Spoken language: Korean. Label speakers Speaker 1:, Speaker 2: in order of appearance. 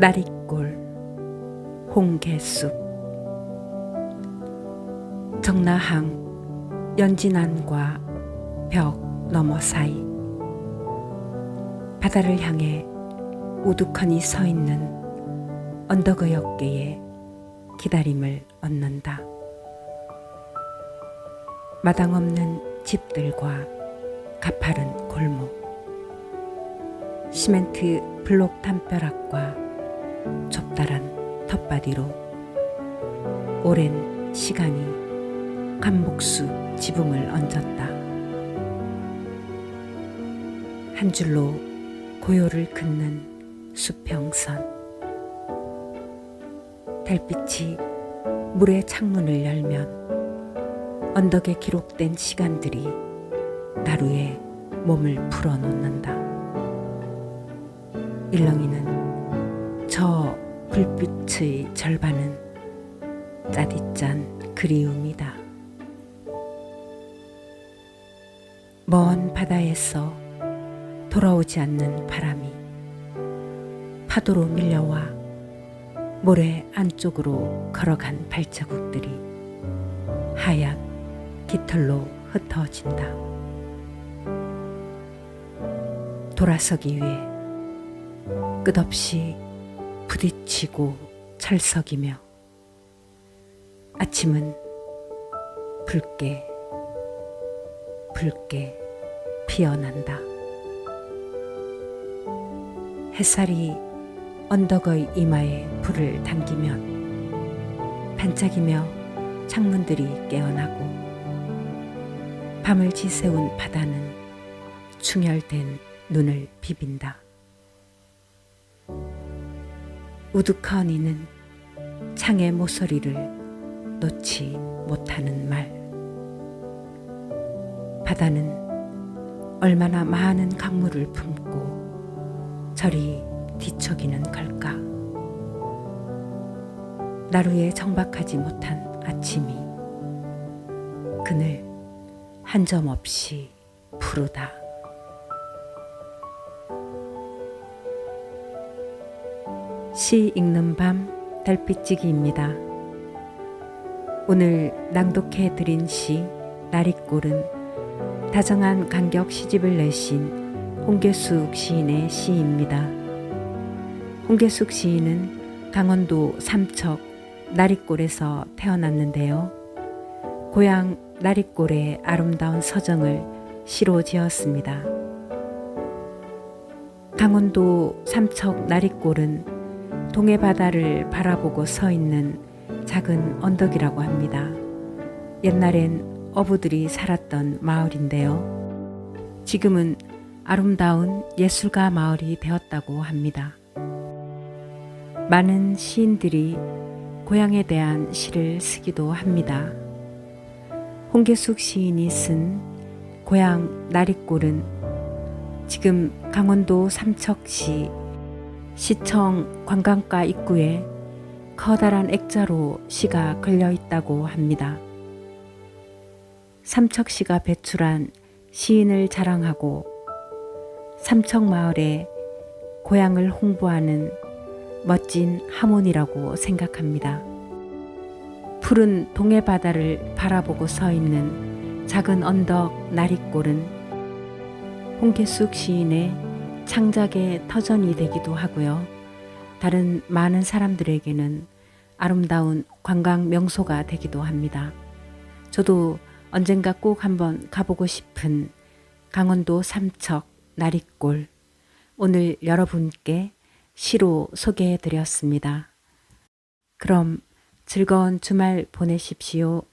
Speaker 1: 나리골 홍계숙 정나항 연진안과 벽 너머 사이 바다를 향해 우두커니 서 있는 언덕의 어깨에 기다림을 얻는다. 마당 없는 집들과 가파른 골목, 시멘트 블록 담벼락과 좁다란 텃바디로 오랜 시간이 감복수 지붕을 얹었다. 한 줄로 고요를 긋는 수평선. 달빛이 물의 창문을 열면 언덕에 기록된 시간들이 나루에 몸을 풀어놓는다. 일렁이는 저 불빛의 절반은 짜디짠 그리움이다. 먼 바다에서 돌아오지 않는 바람이 파도로 밀려와 모래 안쪽으로 걸어간 발자국들이 하얀 깃털로 흩어진다. 돌아서기 위해 끝없이 부딪히고 철석이며 아침은 붉게 붉게 피어난다. 햇살이 언덕의 이마에 불을 당기면 반짝이며 창문들이 깨어나고 밤을 지새운 바다는 충혈된 눈을 비빈다. 우두커니는 창의 모서리를 놓지 못하는 말. 바다는 얼마나 많은 강물을 품고 저리 뒤척이는 걸까? 나루에 정박하지 못한 아침이 그늘 한 점 없이 푸르다. 시 읽는 밤 달빛지기입니다. 오늘 낭독해 드린 시 나리꼴은 다정한 간격 시집을 내신 홍계숙 시인의 시입니다. 홍계숙 시인은 강원도 삼척 나리꼴에서 태어났는데요. 고향 나리꼴의 아름다운 서정을 시로 지었습니다. 강원도 삼척 나리꼴은 동해 바다를 바라보고 서 있는 작은 언덕이라고 합니다. 옛날엔 어부들이 살았던 마을인데요. 지금은 아름다운 예술가 마을이 되었다고 합니다. 많은 시인들이 고향에 대한 시를 쓰기도 합니다. 홍계숙 시인이 쓴 고향 나리꼴은 지금 강원도 삼척시 시청 관광가 입구에 커다란 액자로 시가 걸려 있다고 합니다. 삼척시가 배출한 시인을 자랑하고 삼척 마을의 고향을 홍보하는 멋진 하모니라고 생각합니다. 푸른 동해 바다를 바라보고 서 있는 작은 언덕 나리꼴은 홍계숙 시인의 창작의 터전이 되기도 하고요. 다른 많은 사람들에게는 아름다운 관광 명소가 되기도 합니다. 저도 언젠가 꼭 한번 가보고 싶은 강원도 삼척 나리꼴 오늘 여러분께 시로 소개해 드렸습니다. 그럼 즐거운 주말 보내십시오.